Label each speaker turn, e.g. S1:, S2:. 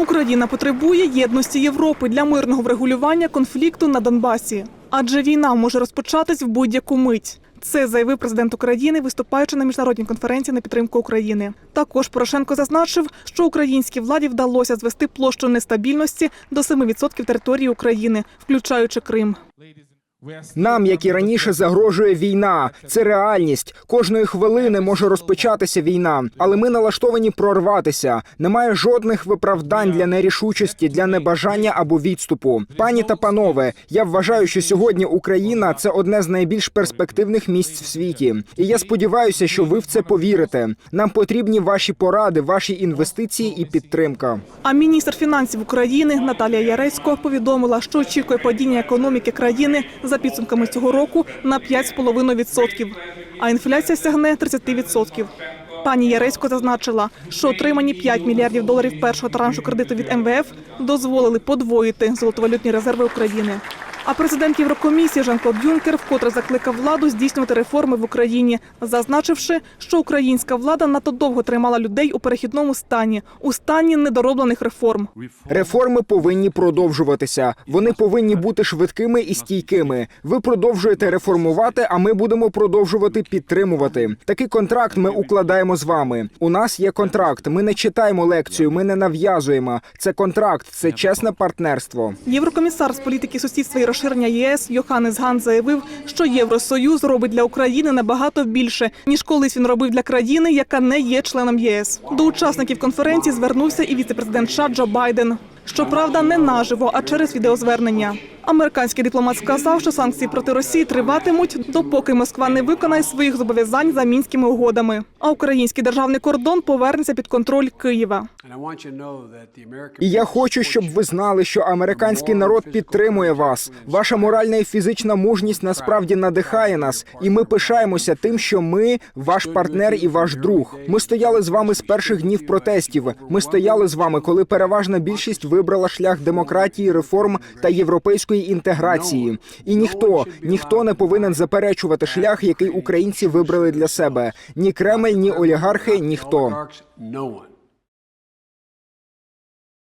S1: Україна потребує єдності Європи для мирного врегулювання конфлікту на Донбасі. Адже війна може розпочатись в будь-яку мить. Це заявив президент України, виступаючи на міжнародній конференції на підтримку України. Також Порошенко зазначив, що українській владі вдалося звести площу нестабільності до 7% території України, включаючи Крим.
S2: Нам, як і раніше, загрожує війна. Це реальність. Кожної хвилини може розпочатися війна, але ми налаштовані прорватися. Немає жодних виправдань для нерішучості, для небажання або відступу. Пані та панове, я вважаю, що сьогодні Україна це одне з найбільш перспективних місць в світі. І я сподіваюся, що ви в це повірите. Нам потрібні ваші поради, ваші інвестиції і підтримка.
S1: А міністр фінансів України Наталія Яресько повідомила, що очікує падіння економіки країни за підсумками цього року на 5,5%, а інфляція сягне 30%. Пані Яресько зазначила, що отримані 5 мільярдів доларів першого траншу кредиту від МВФ дозволили подвоїти золотовалютні резерви України. А президент Єврокомісії Жан-Клод Юнкер вкотре закликав владу здійснювати реформи в Україні, зазначивши, що українська влада надто довго тримала людей у перехідному стані, у стані недороблених реформ.
S2: Реформи повинні продовжуватися. Вони повинні бути швидкими і стійкими. Ви продовжуєте реформувати, а ми будемо продовжувати підтримувати. Такий контракт ми укладаємо з вами. У нас є контракт. Ми не читаємо лекцію, ми не нав'язуємо. Це контракт, це чесне партнерство.
S1: Єврокомісар з політики сусідства і розширення ЄС Йоханнес Ган заявив, що Євросоюз робить для України набагато більше ніж колись він робив для країни, яка не є членом ЄС. До учасників конференції звернувся і віцепрезидент США Джо Байден. Щоправда, не наживо, а через відеозвернення. Американський дипломат сказав, що санкції проти Росії триватимуть, допоки Москва не виконає своїх зобов'язань за мінськими угодами. А український державний кордон повернеться під контроль Києва.
S2: І я хочу, щоб ви знали, що американський народ підтримує вас. Ваша моральна і фізична мужність насправді надихає нас, і ми пишаємося тим, що ми ваш партнер і ваш друг. Ми стояли з вами з перших днів протестів. Ми стояли з вами, коли переважна більшість вибрала шлях демократії, реформ та європейської інтеграції. І ніхто, ніхто не повинен заперечувати шлях, який українці вибрали для себе. Ні Кремль, ні олігархи, ніхто.